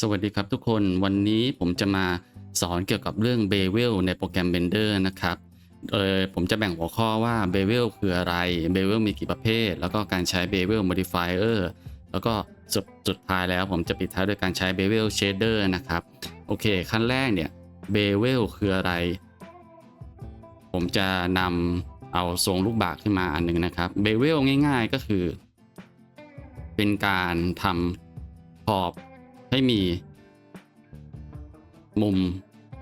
สวัสดีครับทุกคนวันนี้ผมจะมาสอนเกี่ยวกับเรื่อง Bevel ในโปรแกรม Blender นะครับโดยผมจะแบ่งหัวข้อว่า Bevel คืออะไร Bevel มีกี่ประเภท แล้วก็การใช้ Bevel Modifier แล้วก็สุดสุดท้ายแล้วผมจะปิดท้ายด้วยการใช้ Bevel Shader นะครับโอเค ขั้นแรกเนี่ย Bevel คืออะไร ผมจะนำเอาทรงลูกบากขึ้นมาอันหนึ่งนะครับ Bevel ง่ายๆก็คือ เป็นการทำขอบ ให้มี มุม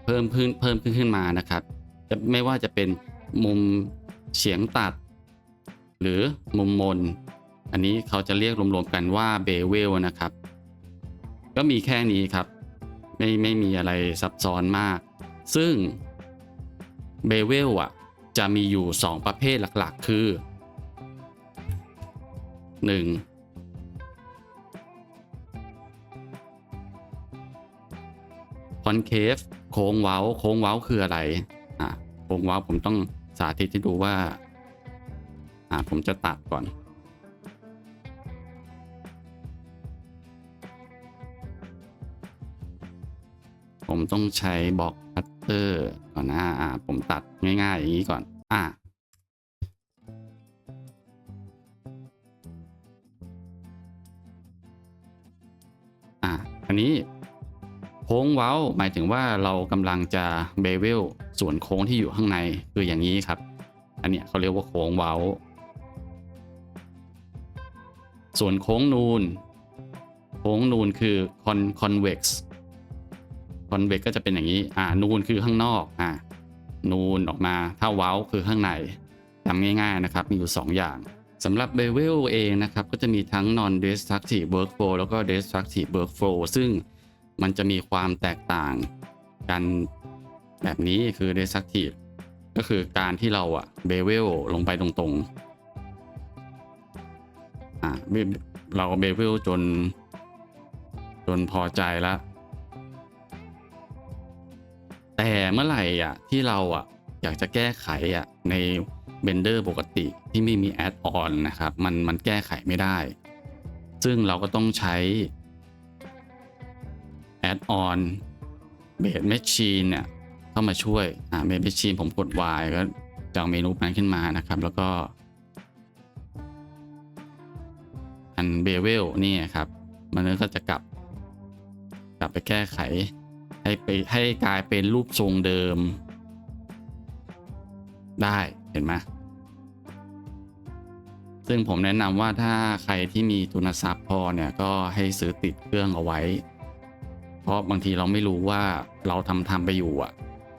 เพิ่มขึ้นเพิ่มขึ้นขึ้นมานะครับจะไม่ว่าจะเป็นมุมเฉียงตัด หรือมุมมน อันนี้เขาจะเรียกรวมๆกันว่าเบเวลนะครับ ก็มีแค่นี้ครับ ไม่ไม่มีอะไรซับซ้อนมาก ซึ่งเบเวลอะจะมีอยู่ 2 ประเภทหลักๆ คือ 1. คอนเคฟโค้งเว้า โค้งเว้าคืออะไรอ่าโค้งเว้าผมต้องสาธิตให้ดูว่าอ่าผมจะตัดก่อน ผมต้องใช้บล็อกคัตเตอร์ก่อนนะอ่าผมตัดง่ายๆอย่างนี้ก่อน อ่าอ่าอันนี้ โค้งเว้าหมายถึงว่าเรากำลังจะเบเวลส่วนโค้งที่อยู่ข้างในคืออย่างนี้ครับ อันเนี้ยเขาเรียกว่าโค้งเว้า ส่วนโค้งนูน โค้งนูนคือ con convex convex ก็จะเป็นอย่างนี้อ่านูนคือข้างนอกอ่านูนออกมาถ้าเว้าคือข้างในจำง่ายๆนะครับ มีอยู่ 2 อย่างสำหรับ Bevel เองนะครับ ก็จะมีทั้ง non destructive workflow แล้วก็ destructive workflow ซึ่ง มันจะมีความแตกต่างกันแบบนี้คือ destructive ก็คือการที่เราอะ bevel ลงไปตรงๆอ่าเรา bevel จน จนพอใจแล้ว แต่เมื่อไหร่อะที่เราอะอยากจะแก้ไขอะใน Blender ปกติที่ไม่มีแอดออนนะครับ มันมันแก้ไขไม่ได้ ซึ่งเราก็ต้องใช้ แอดออนเบสแมชชีนเนี่ยเข้ามาช่วย อ่าเบสแมชชีนผมกด Y ก็จะเอาเมนูนั้นขึ้นมานะครับ แล้วก็ อันเบเวลนี่ครับ มันก็จะกลับ กลับไปแก้ไข ให้ไปให้กลายเป็นรูปทรงเดิม ได้เห็นไหมซึ่งผมแนะนำว่าถ้าใครที่มีทุนทรัพย์พอเนี่ย ก็ให้ซื้อติดเครื่องเอาไว้ เพราะบางทีเราไม่รู้ว่าเราทำทำไปอยู่อะ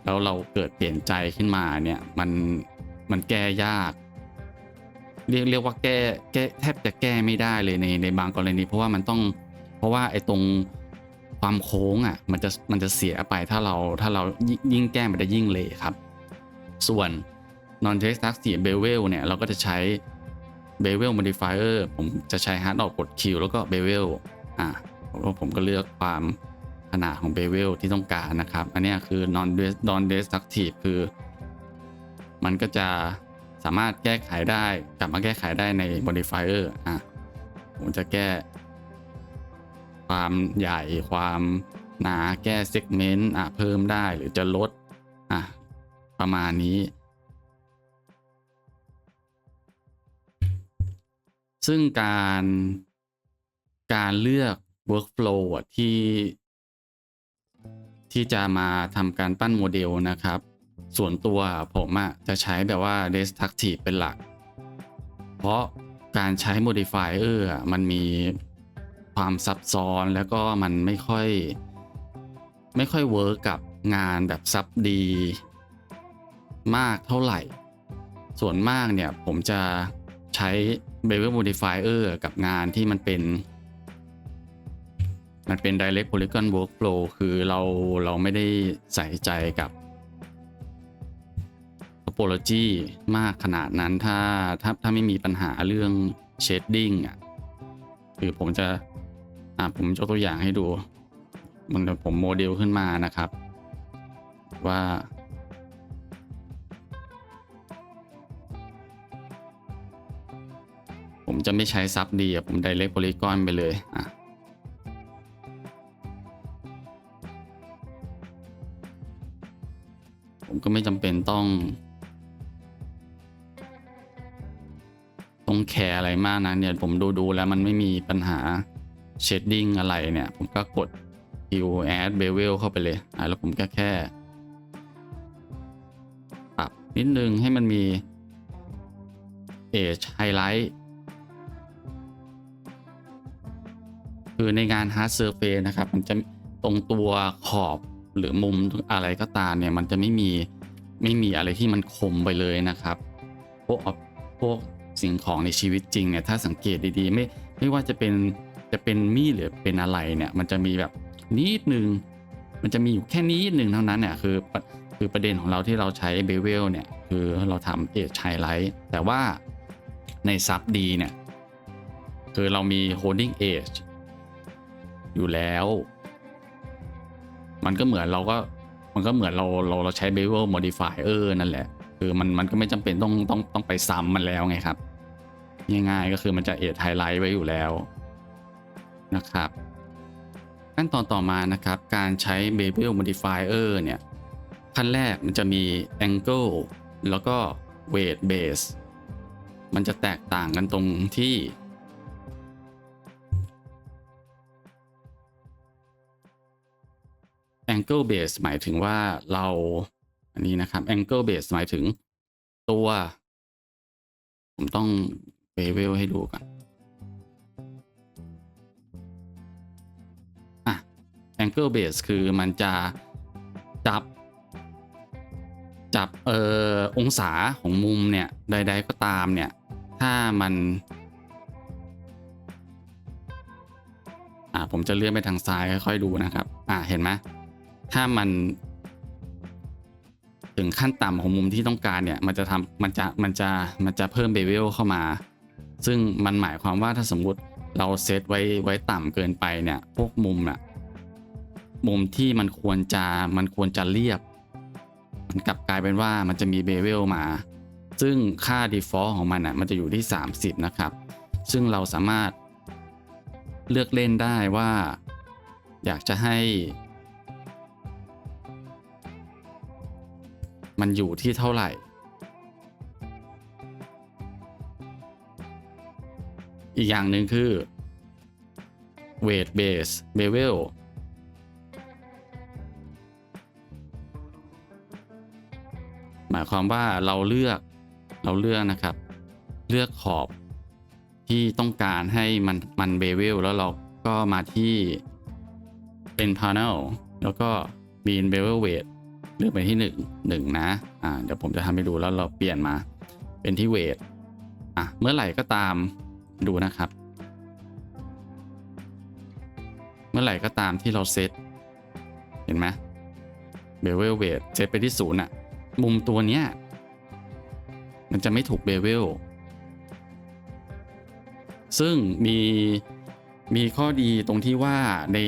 แล้วเราเกิดเปลี่ยนใจขึ้นมาเนี่ยมันมันแก้ยาก เรียกเรียกว่าแก้แก้แทบจะแก้ไม่ได้เลยในในบางกรณี เพราะว่ามันต้อง เพราะว่าไอ้ตรงความโค้งอะมันจะมันจะเสียไปถ้าเราถ้าเรายิ่งยิ่งแก้มันจะยิ่งเละครับ ส่วน non destructive bevel เนี่ยเราก็จะใช้ bevel modifier ผมจะใช้ hard ออกกด Q แล้วก็ bevel อะผมผมก็เลือกความ ขนาดของ bevel ที่ต้องการนะครับ อันนี้คือ non non destructive คือ มันก็จะสามารถแก้ไขได้กลับมาแก้ไขได้ใน modifier อะผมจะแก้ ความใหญ่ความหนาแก้ segment อะเพิ่มได้หรือจะลดอะประมาณนี้ ซึ่งการการเลือก workflow ที่ ที่จะมาทำการปั้นโมเดลนะครับ ส่วนตัวผมอะจะใช้แบบว่า destructive เป็นหลัก เพราะการใช้ modifier อะมันมีความซับซ้อนแล้วก็มันไม่ค่อย ไม่ค่อยเวิร์กกับงานแบบซับดี มากเท่าไหร่ ส่วนมากเนี่ยผมจะใช้ Bevel Modifier กับงานที่มันเป็น มันเป็น Direct Polygon Workflow คือเราเราไม่ได้ใส่ใจกับ Topology มากขนาดนั้นถ้าถ้าถ้าไม่มีปัญหาเรื่อง Shading อะคือผมจะอ่าผมยกตัวอย่างให้ดูมันผมโมเดลขึ้นมานะครับ ว่าผมจะไม่ใช้ซับดีอะผมไดเรกโพลีกอนไปเลยอะ ก็ไม่จำเป็นต้อง ต้องแคร์อะไรมากนะเนี่ยผมดูดูแล้วมันไม่มีปัญหาเชดดิ้งอะไรเนี่ย ผมก็กด Q add bevel เข้าไปเลยอะแล้วผมก็แค่ปรับนิดนึงให้มันมี Edge Highlight คือในงาน Hard Surface นะครับ มันจะตรงตัวขอบ หรือมุมอะไรก็ตามเนี่ยมันจะไม่มีไม่มีอะไรที่มันคมไปเลยนะครับพวกพวกสิ่งของในชีวิตจริงเนี่ยถ้าสังเกตดีๆ ไม่ไม่ว่าจะเป็นจะเป็นมีดหรือเป็นอะไรเนี่ยมันจะมีแบบนิดนึงมันจะมีอยู่แค่นิดนึงเท่านั้นเนี่ยคือคือประเด็นของเราที่เราใช้เบเวลเนี่ยคือเราทำเอชไฮไลท์แต่ว่าในซับดีเนี่ยคือเรามี holding edge อยู่แล้ว มันก็เหมือนเราก็มันก็เหมือนเราเราเราใช้ bevel modifier นั่นแหละ คือมันมันก็ไม่จำเป็นต้องต้องต้องไปซ้ำมันแล้วไงครับ ง่ายๆก็คือมันจะ edge highlight ไว้อยู่แล้วนะครับขั้นตอนต่อมานะครับการใช้ bevel modifier เนี่ยขั้นแรกมันจะมี angle แล้วก็ weight base มันจะแตกต่างกันตรงที่ angle base หมายถึงว่าเรา อันนี้นะครับ angle base หมายถึงตัว ผมต้อง bevel ให้ดูก่อนอะ angle base คือมันจะจับ จับเอ่อองศาของมุมเนี่ย ใด ๆ ก็ตามเนี่ย ถ้ามันอ่าผมจะเลื่อนไปทางซ้ายค่อยๆดูนะครับ อ่าเห็นไหม ถ้ามันถึงขั้นต่ำของมุมที่ต้องการเนี่ย มันจะทำมันจะมันจะมันจะเพิ่มเบเวลเข้ามา ซึ่งมันหมายความว่าถ้าสมมุติเราเซตไว้ไว้ต่ำเกินไปเนี่ย พวกมุมอะมุมที่มันควรจะมันควรจะเรียบ มันกลับกลายเป็นว่ามันจะมีเบเวลมา ซึ่งค่า default ของมันอะมันจะอยู่ที่ 30 นะครับ ซึ่งเราสามารถเลือกเล่นได้ว่า อยากจะให้ มันอยู่ที่เท่าไหร่ อีกอย่างหนึ่งคือ weight base bevel หมายความว่าเราเลือกเราเลือกนะครับ เลือกขอบที่ต้องการให้มันมันเบเวลแล้วเราก็มาที่เป็น panel แล้วก็ mean bevel weight เลือกไปที่1 1นะอ่าเดี๋ยวผมจะทำให้ดูแล้วเราเปลี่ยนมา เป็นที่ weight อะเมื่อไหร่ก็ตามดูนะครับ เมื่อไหร่ก็ตามที่เราเซตเห็นไหม bevel weight เซตไปที่ศูนย์อะมุมตัวเนี้ยมันจะไม่ถูกเบเวลซึ่งมีมีข้อดีตรงที่ว่าใน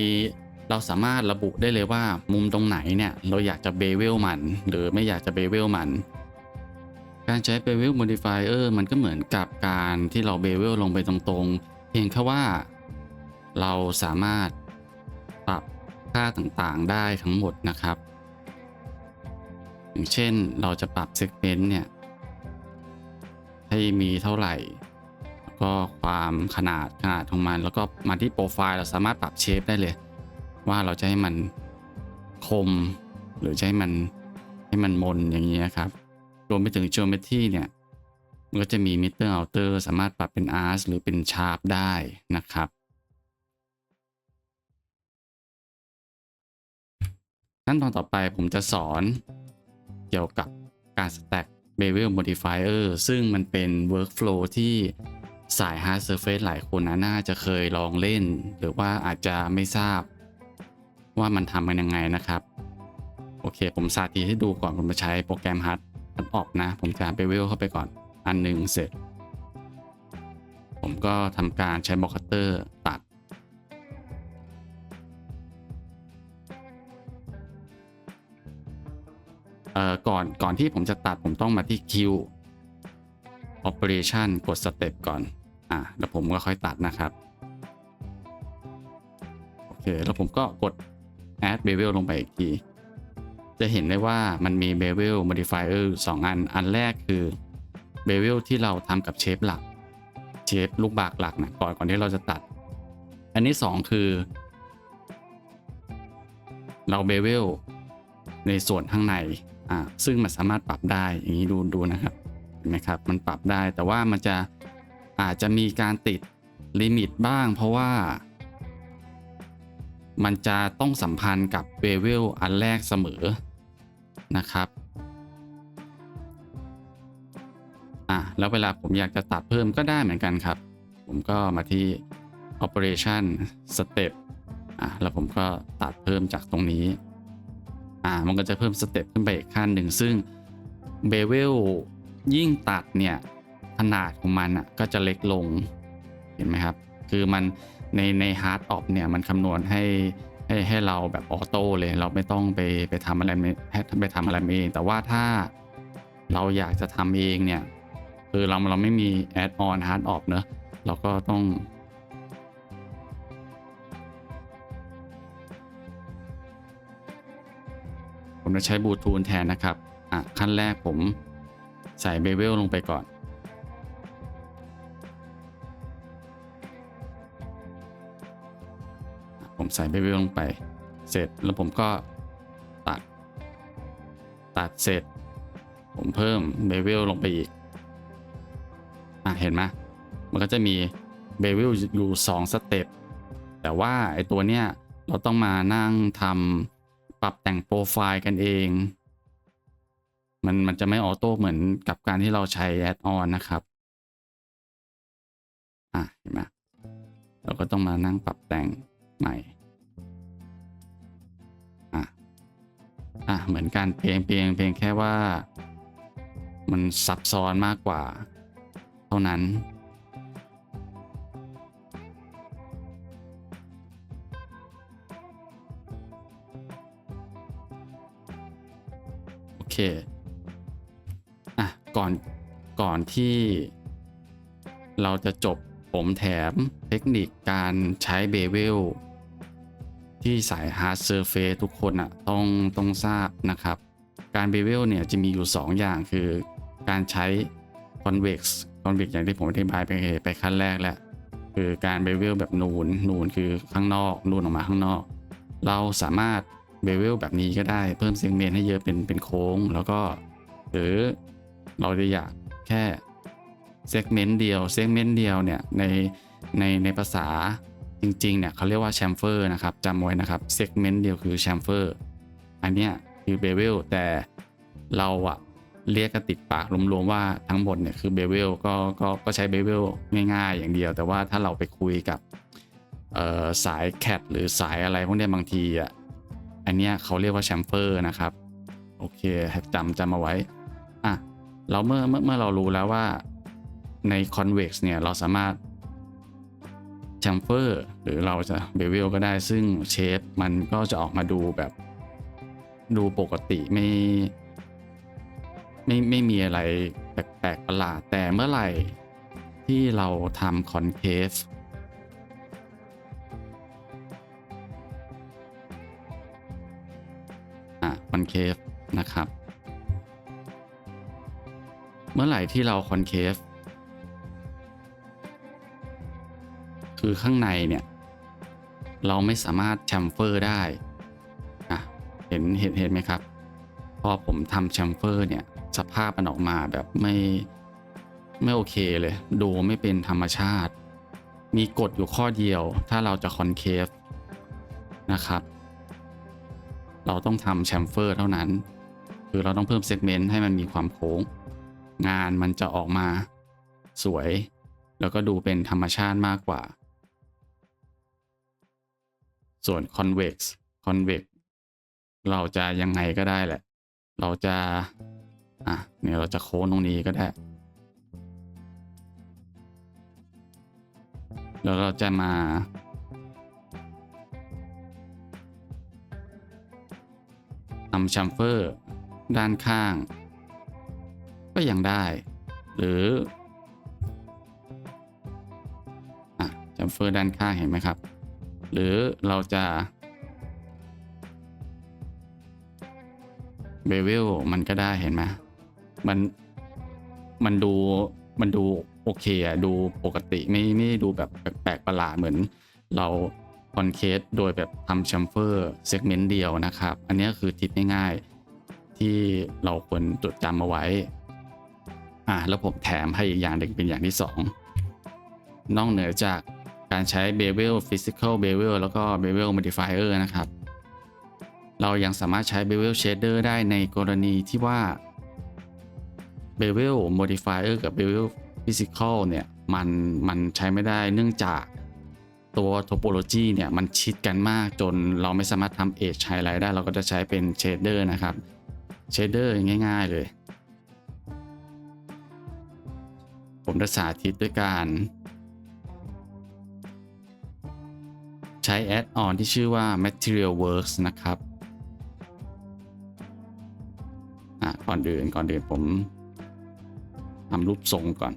เราสามารถระบุได้เลยว่ามุมตรงไหนเนี่ยเราอยากจะเบเวลมัน หรือไม่อยากจะเบเวลมัน การใช้เบเวล modifier มันก็เหมือนกับการที่เราเบเวลลงไปตรงๆ เพียงแค่ว่า เราสามารถปรับค่าต่างๆได้ทั้งหมดนะครับ อย่างเช่นเราจะปรับ segment เนี่ยให้มีเท่าไหร่ แล้วก็ความขนาดขนาดของมัน แล้วก็มาที่โปรไฟล์เราสามารถปรับเชฟได้เลย ว่าเราจะให้มันคม หรือจะให้มันให้มันมนอย่างนี้นะครับ รวมไปถึง geometry เนี่ย มันก็จะมี mitter outer สามารถปรับเป็น arc หรือเป็น sharp ได้นะครับขั้นตอนต่อไปผมจะสอนเกี่ยวกับการ stack bevel modifier ซึ่งมันเป็น workflow ที่สาย hard surface หลายคนน่าจะเคยลองเล่น หรือว่าอาจจะไม่ทราบ ว่ามันทำกันยังไงนะครับ โอเค ผมสาธิตให้ดูก่อนผมจะใช้โปรแกรม hard ออกนะ ผมจะ bevel เข้าไปก่อนอันหนึ่งเสร็จ ผมก็ทำการใช้บล็อกคัตเตอร์ตัด เอ่อ ก่อนก่อนที่ผมจะตัดผมต้องมาที่ Q Operation กด Step ก่อน อะ แล้วผมก็ค่อยตัดนะครับ โอเค แล้วผมก็กด Add Bevel ลงไปอีกที จะเห็นได้ว่ามันมี bevel modifier สองอัน อันแรกคือ bevel ที่เราทำกับเชฟหลัก เชฟลูกบากหลักนะก่อนก่อนที่เราจะตัด อันที่สองคือ เราเบเวลในส่วนข้างในอ่าซึ่งมันสามารถปรับได้อย่างนี้ดูดูนะครับเห็นไหมครับมันปรับได้แต่ว่ามันจะอาจจะมีการติดลิมิตบ้าง เพราะว่า มันจะต้องสัมพันธ์กับเบเวลอันแรกเสมอนะครับอะแล้วเวลาผมอยากจะตัดเพิ่มก็ได้เหมือนกันครับ ผมก็มาที่ operation step อะแล้วผมก็ตัดเพิ่มจากตรงนี้อ่ามันก็จะเพิ่มสเต็ปขึ้นไปอีกขั้นหนึ่งซึ่งเบเวลยิ่งตัดเนี่ยขนาดของมันอะก็จะเล็กลงเห็นไหมครับ คือมัน ในในฮาร์ดออฟเนี่ยมันคำนวณให้ให้ให้เราแบบออโต้เลยเราไม่ต้องไปไปทำอะไรไม่ไปทำอะไรเองแต่ว่าถ้าเราอยากจะทำเองเนี่ยคือเราเราไม่มีแอดออนฮาร์ดออฟเนอะเราก็ต้องผมจะใช้บลูทูธแทนนะครับ อะขั้นแรกผมใส่เบเวลลงไปก่อน ผมใส่เบเวลลงไป เสร็จแล้วผมก็ตัด ตัดเสร็จ ผมเพิ่มเบเวลลงไปอีก อะ เห็นไหมมันก็จะมีเบเวลอยู่2สเต็ปแต่ว่าไอตัวเนี้ยเราต้องมานั่งทำปรับแต่งโปรไฟล์กันเอง มันมันจะไม่ออโต้เหมือนกับการที่เราใช้แอดออนนะครับอะเห็นไหมเราก็ต้องมานั่งปรับแต่ง ใหม่อะอะเหมือนกันเพียงเพียงเพียงแค่ว่า มันซับซ้อนมากกว่า เท่านั้นโอเคอะก่อนก่อนที่เราจะจบผมแถมเทคนิคการใช้เบเวล ที่สาย Hard Surface ทุกคนอะต้องต้องทราบนะครับ การเบเวลเนี่ยจะมีอยู่ 2 อย่างคือการใช้ Convex Convex อย่างที่ผมอธิบายไปไปขั้นแรกแล้ว คือการเบเวลแบบนูนนูนคือข้างนอกนูนออกมาข้างนอก เราสามารถเบเวลแบบนี้ก็ได้เพิ่มเซกเมนต์ให้เยอะเป็นเป็นโค้ง แล้วก็ หรือเราจะอยากแค่เซกเมนต์เดียวเซกเมนต์เดียวเนี่ยในในในภาษา จริงๆเนี่ยเขาเรียกว่าแชมเฟอร์นะครับจำไว้นะครับเซกเมนต์เดียวคือแชมเฟอร์อันเนี้ยคือเบเวลแต่เราอะเรียกกันติดปากรวมๆว่าทั้งหมดเนี่ยคือเบเวลก็ก็ก็ใช้เบเวลง่ายๆ อย่างเดียว แต่ว่าถ้าเราไปคุยกับสายแคทหรือสายอะไรพวกนี้บางทีอะอันเนี้ยเขาเรียกว่าแชมเฟอร์นะครับโอเคจำจำเอาไว้อะเราเมื่อเมื่อเมื่อเรารู้แล้วว่าใน convex เนี่ยเราสามารถ chamfer หรือเราจะ bevel ก็ได้ซึ่งเชฟมันก็จะออกมาดูแบบ ดูปกติไม่ ไม่ไม่มีอะไรแปลกๆประหลาดแต่เมื่อไหร่ที่เราทำ concave อะ concave นะครับ เมื่อไหร่ที่เรา concave คื คือข้างในเนี่ย เราไม่สามารถแชมเฟอร์ได้อะเห็นเห็นเห็นไหมครับ พอผมทำแชมเฟอร์เนี่ย สภาพมันออกมาแบบไม่ไม่โอเคเลย ดูไม่เป็นธรรมชาติ มีกฎอยู่ข้อเดียว ถ้าเราจะคอนเคฟนะครับ เราต้องทำแชมเฟอร์เท่านั้น คือเราต้องเพิ่มเซกเมนต์ให้มันมีความโค้ง งานมันจะออกมาสวย แล้วก็ดูเป็นธรรมชาติมากกว่า ส่วน convex convex เราจะยังไงก็ได้แหละ เราจะ อะเนี่ยเราจะโค้งตรงนี้ก็ได้ แล้วเราจะมา ทำชัมเฟอร์ ด้านข้าง ก็ยังได้ หรือ อะชัมเฟอร์ด้านข้างเห็นไหมครับ หรือเราจะเบเวลมันก็ได้เห็นไหมมันมันดูมันดูโอเคอะดูปกติไม่ไม่ดูแบบแปลกประหลาดเหมือนเราคอนเคสโดยแบบทำชัมเฟอร์เซกเมนต์เดียวนะครับ อันนี้คือทิศง่ายๆ ที่เราควรจดจำเอาไว้ อ่าแล้วผมแถมให้อีกอย่างหนึ่งเป็นอย่างที่2นอกเหนือจาก การใช้ Bevel Physical Bevel แล้วก็ Bevel Modifier นะครับ เรายังสามารถใช้ Bevel Shader ได้ในกรณีที่ว่า Bevel Modifier กับ Bevel Physical เนี่ยมันมันใช้ไม่ได้เนื่องจากตัว Topology เนี่ยมันชิดกันมากจนเราไม่สามารถทำ Edge Highlight ได้เราก็จะใช้เป็น Shader นะครับ Shader ง่าย ๆ เลย ผมจะสาธิตด้วยการ ช้แอดออนที่ชื่อว่า Material Works นะครับก่อนอื่นก่อนอื่นผมทำรูปทรงก่อน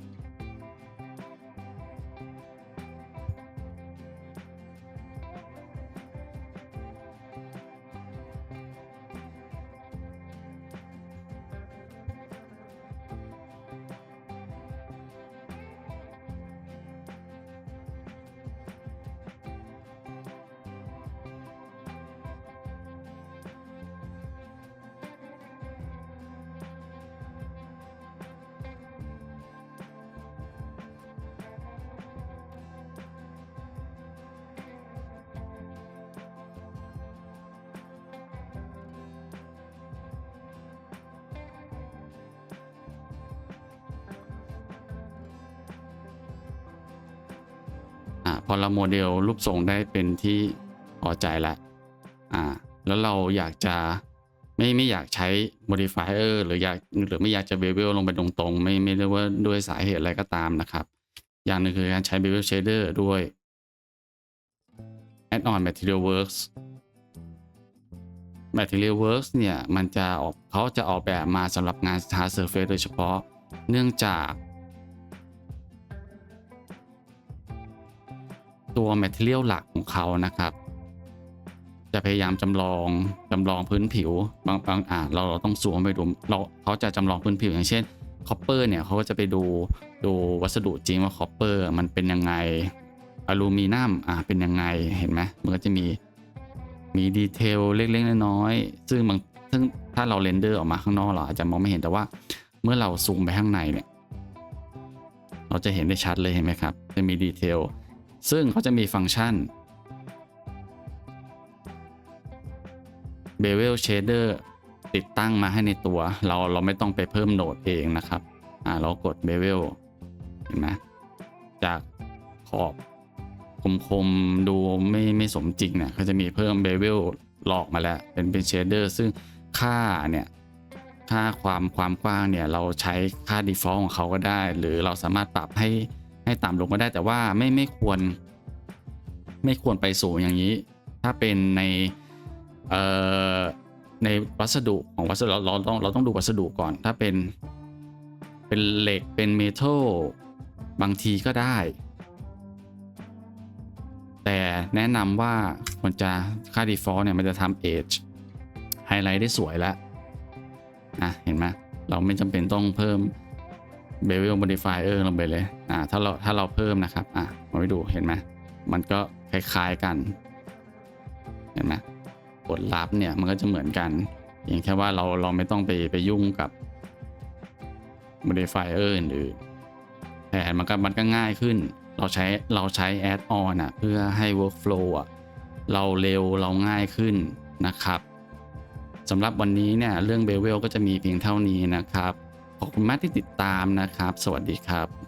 พอเราโมเดลรูปทรงได้เป็นที่พอใจแล้วอ่า แล้วเราอยากจะไม่ไม่อยากใช้ modifier หรืออยากหรือไม่อยากจะ bevel ลงไปตรงๆ ไม่ไม่ได้ว่าด้วยสาเหตุอะไรก็ตามนะครับ อย่างหนึ่งคือการใช้ bevel shader ด้วย add on material works material works เนี่ย มันจะออกเขาจะออกแบบมาสำหรับงาน hard surface โดยเฉพาะเนื่องจาก ตัว Material หลักของเขานะครับ จะพยายามจำลองจำลองพื้นผิวบางบางอ่าเราเราต้องซูมไปดูเราเขาจะจำลองพื้นผิวอย่างเช่นคอปเปอร์เนี่ยเขาก็จะไปดูดูวัสดุจริงว่าคอปเปอร์มันเป็นยังไงอลูมิเนียมอ่าเป็นยังไงเห็นไหมมันก็จะมีมีดีเทลเล็กๆน้อยๆซึ่งบางซึ่งถ้าเราเรนเดอร์ออกมาข้างนอกเราอาจจะมองไม่เห็นแต่ว่าเมื่อเราซูมไปข้างในเนี่ย เราจะเห็นได้ชัดเลยเห็นไหมครับ จะมีดีเทล ซึ่งเขาจะมีฟังก์ชัน Bevel Shader ติดตั้งมาให้ในตัว เราเราไม่ต้องไปเพิ่มโหนดเองนะครับอ่าเรากด Bevel เห็นไหมจากขอบคมๆดูไม่ไม่สมจริงเนี่ยเขาจะมีเพิ่ม Bevel หลอกมาแล้ว เป็นเป็น Shader ซึ่งค่าเนี่ยค่าความความกว้างเนี่ย เราใช้ค่า default ของเขาก็ได้ หรือเราสามารถปรับให้ ให้ต่ำลงก็ได้แต่ว่าไม่ไม่ควร ไม่ควรไปสูงอย่างนี้ ถ้าเป็นในเอ่อในวัสดุของวัสดุเราเราต้องเราต้องดูวัสดุก่อน ถ้าเป็นเป็นเหล็กเป็นเมทัลบางทีก็ได้ แต่แนะนำว่าควรจะค่า default เนี่ยมันจะทำ edge ไฮไลท์ได้สวยแล้วนะเห็นไหมเราไม่จำเป็นต้องเพิ่ม bevel modifier ลงไปเลย อ่า ถ้าเราถ้าเราเพิ่มนะครับ อะมาไปดูเห็นไหมมันก็คล้าย ๆกัน เห็นไหมผลลัพธ์เนี่ยมันก็จะเหมือนกันอย่างแค่ว่าเราเราไม่ต้องไปไปยุ่งกับ modifier อื่นๆแต่มันก็มันก็ง่ายขึ้น เราใช้เราใช้ add on อะเพื่อให้ workflow อะเราเร็วเราง่ายขึ้นนะครับสำหรับวันนี้เนี่ยเรื่อง bevel ก็จะมีเพียงเท่านี้นะครับ ขอบคุณมากที่ติดตามนะครับ สวัสดีครับ